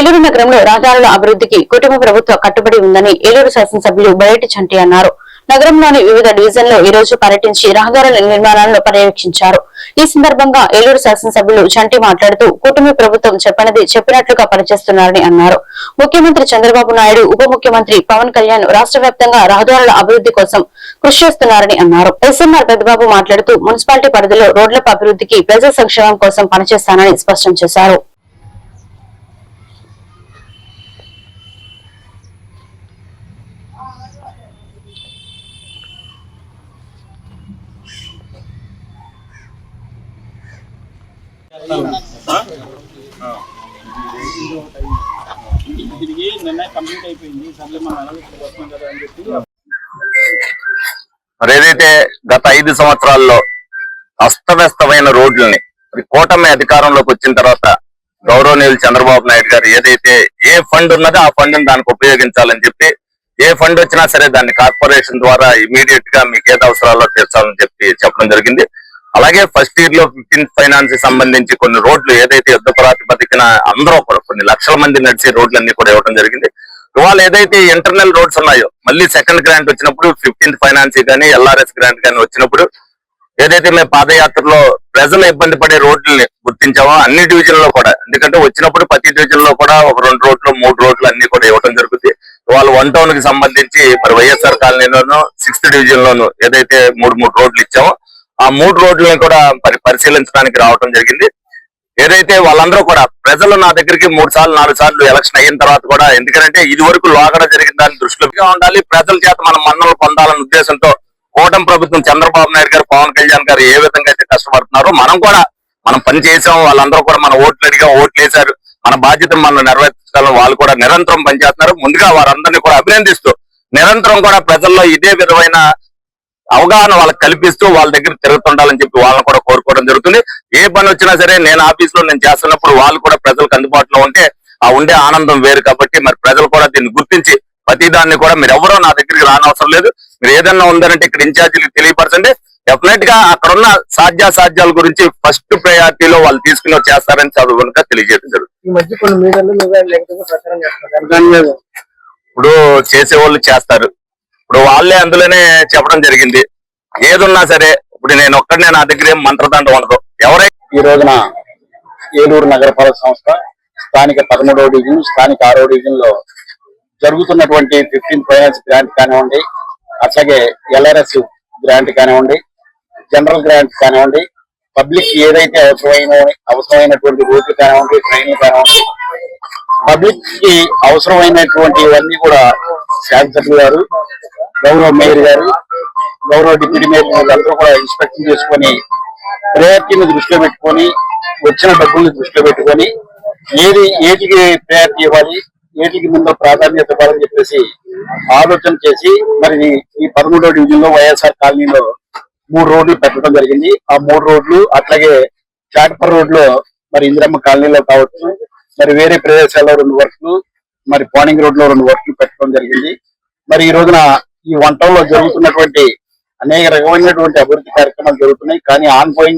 ఏలూరు నగరంలో రహదారుల అభివృద్ధికి కుటుంబ ప్రభుత్వం కట్టుబడి ఉందని ఏలూరు శాసనసభ్యులు బయటి చంటి అన్నారు. నగరంలోని వివిధ డివిజన్లో ఈ రోజు పర్యటించి రహదారుల నిర్మాణాలను పర్యవేక్షించారు. ఈ సందర్భంగా ఏలూరు శాసనసభ్యులు చంటి మాట్లాడుతూ కుటుంబ ప్రభుత్వం చెప్పనిది చెప్పినట్లుగా పనిచేస్తున్నారని అన్నారు. ముఖ్యమంత్రి చంద్రబాబు నాయుడు ఉప ముఖ్యమంత్రి పవన్ కళ్యాణ్ రాష్ట్ర వ్యాప్తంగా రహదారుల అభివృద్ధి కోసం కృషి చేస్తున్నారని అన్నారు. ఎస్ఎంఆర్ పెద్దబాబు మాట్లాడుతూ మున్సిపాలిటీ పరిధిలో రోడ్ల అభివృద్ధికి ప్రజా సంక్షేమం కోసం పనిచేస్తానని స్పష్టం చేశారు. తిరిగి నిన్న కంప్లీట్ అయిపోయింది. సర్లే మనం ఎలాగో కదా అని చెప్పి మరి ఏదైతే గత ఐదు సంవత్సరాల్లో అస్తవ్యస్తమైన రోడ్లని మరి కూటమి అధికారంలోకి వచ్చిన తర్వాత గౌరవనీయులు చంద్రబాబు నాయుడు గారు ఏదైతే ఏ ఫండ్ ఉన్నదో ఆ ఫండ్ దానికి ఉపయోగించాలని చెప్పి ఏ ఫండ్ వచ్చినా సరే దాన్ని కార్పొరేషన్ ద్వారా ఇమీడియట్గా మీకు ఏది అవసరాల్లో తీర్చాలని చెప్పి చెప్పడం జరిగింది. అలాగే ఫస్ట్ ఇయర్లో ఫిఫ్టీన్ ఫైనాన్స్కి సంబంధించి కొన్ని రోడ్లు ఏదైతే యుద్ధ ప్రాతిపదికన అందరూ కూడా కొన్ని లక్షల మంది నడిచే రోడ్లన్నీ కూడా ఇవ్వడం జరిగింది. ఇవాళ ఏదైతే ఇంటర్నల్ రోడ్స్ ఉన్నాయో మళ్ళీ సెకండ్ గ్రాంట్ వచ్చినప్పుడు ఫిఫ్టీన్త్ ఫైనాన్స్ కానీ ఎల్ఆర్ఎస్ గ్రాంట్ కానీ వచ్చినప్పుడు ఏదైతే మేము పాదయాత్రలో ప్రజలు ఇబ్బంది పడే రోడ్లని గుర్తించామో అన్ని డివిజన్లో కూడా ఎందుకంటే వచ్చినప్పుడు ప్రతి డివిజన్లో కూడా ఒక రెండు రోడ్లు మూడు రోడ్లు అన్ని కూడా ఇవ్వడం జరుగుతుంది. వాళ్ళు వన్ టౌన్కి సంబంధించి మరి వైఎస్ఆర్ కాలనీలోను సిక్స్త్ డివిజన్ లోను ఏదైతే మూడు మూడు రోడ్లు ఇచ్చామో ఆ మూడు రోడ్లను కూడా మరి పరిశీలించడానికి రావడం జరిగింది. ఏదైతే వాళ్ళందరూ కూడా ప్రజలు నా దగ్గరికి మూడు సార్లు నాలుగు సార్లు ఎలక్షన్ అయిన తర్వాత కూడా ఎందుకంటే ఇది వరకు లోగడ జరిగిన దాన్ని దృష్టిలో ఉండాలి. ప్రజల చేత మనం మన్నలు పొందాలన్న ఉద్దేశంతో కూటమి ప్రభుత్వం చంద్రబాబు నాయుడు గారు పవన్ కళ్యాణ్ గారు ఏ విధంగా అయితే కష్టపడుతున్నారో మనం కూడా మనం పని చేసాం వాళ్ళందరూ కూడా మన ఓట్లు అడిగా ఓట్లు వేశారు. మన బాధ్యతను మనం నెరవేర్చాలని వాళ్ళు కూడా నిరంతరం పనిచేస్తున్నారు. ముందుగా వారందరినీ కూడా అభినందిస్తూ నిరంతరం కూడా ప్రజల్లో ఇదే విధమైన అవగాహన వాళ్ళకి కల్పిస్తూ వాళ్ళ దగ్గర తిరుగుతుండాలని చెప్పి వాళ్ళని కూడా కోరుకోవడం జరుగుతుంది. ఏ పని వచ్చినా సరే నేను ఆఫీస్లో నేను చేస్తున్నప్పుడు వాళ్ళు కూడా ప్రజలకు అందుబాటులో ఉంటే ఆ ఉండే ఆనందం వేరు. కాబట్టి మరి ప్రజలు కూడా దీన్ని గుర్తించి ప్రతి దాన్ని కూడా మీరు ఎవరో నా దగ్గరికి రానవసరం లేదు. మీరు ఏదన్నా ఉందనంటే ఇక్కడ ఇన్ఛార్జీలకు తెలియపరచండి. డెఫినెట్గా అక్కడ ఉన్న సాధ్యాసాధ్యాల గురించి ఫస్ట్ ప్రయారిటీలో వాళ్ళు తీసుకుని చేస్తారని చదువుకునక తెలియజేయడం జరుగుతుంది. ఇప్పుడు చేసేవాళ్ళు చేస్తారు. ఇప్పుడు వాళ్ళే అందులోనే చెప్పడం జరిగింది. ఏదున్నా సరే ఇప్పుడు నేను ఒక్కడనే నా దగ్గర ఏం మంత్రదండ ఉండదు. ఎవరైతే ఈ రోజున ఏలూరు నగరపాలక సంస్థ స్థానిక పదమూడవ డివిజన్ స్థానిక ఆరో డివిజన్లో జరుగుతున్నటువంటి ఫిఫ్టీన్ ఫైనాన్స్ గ్రాంట్ కానివ్వండి అట్లాగే ఎల్ఆర్ఎస్ గ్రాంట్ కానివ్వండి జనరల్ గ్రాంట్ కానివ్వండి పబ్లిక్ ఏదైతే అవసరమైన అవసరమైనటువంటి రోడ్లు కానివ్వండి ట్రైన్లు కానివ్వండి పబ్లిక్కి అవసరమైనటువంటివన్నీ కూడా శాసనసభ్యులు గారు గౌరవ మేయర్ గారు గౌరవ డిప్యూటీ మేయర్ వీళ్ళందరూ కూడా ఇన్స్పెక్షన్ చేసుకొని ప్రయారిటీని దృష్టిలో పెట్టుకొని వచ్చిన డబ్బుల్ని దృష్టిలో పెట్టుకొని ఏది ఏటికి ప్రయారిటీ ఇవ్వాలి ఏటికి ముందు ప్రాధాన్యత ఇవ్వాలని చెప్పేసి ఆలోచన చేసి మరి ఈ- ఈ పదమూడో డివిజన్లో వైఎస్ఆర్ కాలనీలో మూడు రోడ్లు పెట్టడం జరిగింది. ఆ మూడు రోడ్లు అట్లాగే చాట్పర్ రోడ్లో మరి ఇందిరమ్మ కాలనీలో కావచ్చు మరి వేరే ప్రదేశాల్లో రెండు వర్క్లు మరి పానింగ్ రోడ్లో రెండు వర్క్లు పెట్టడం జరిగింది. మరి ఈ రోజున ఈ వంటల్లో జరుగుతున్నటువంటి అనేక రకమైనటువంటి అభివృద్ధి కార్యక్రమాలు జరుగుతున్నాయి. కానీ ఆన్ గోయింగ్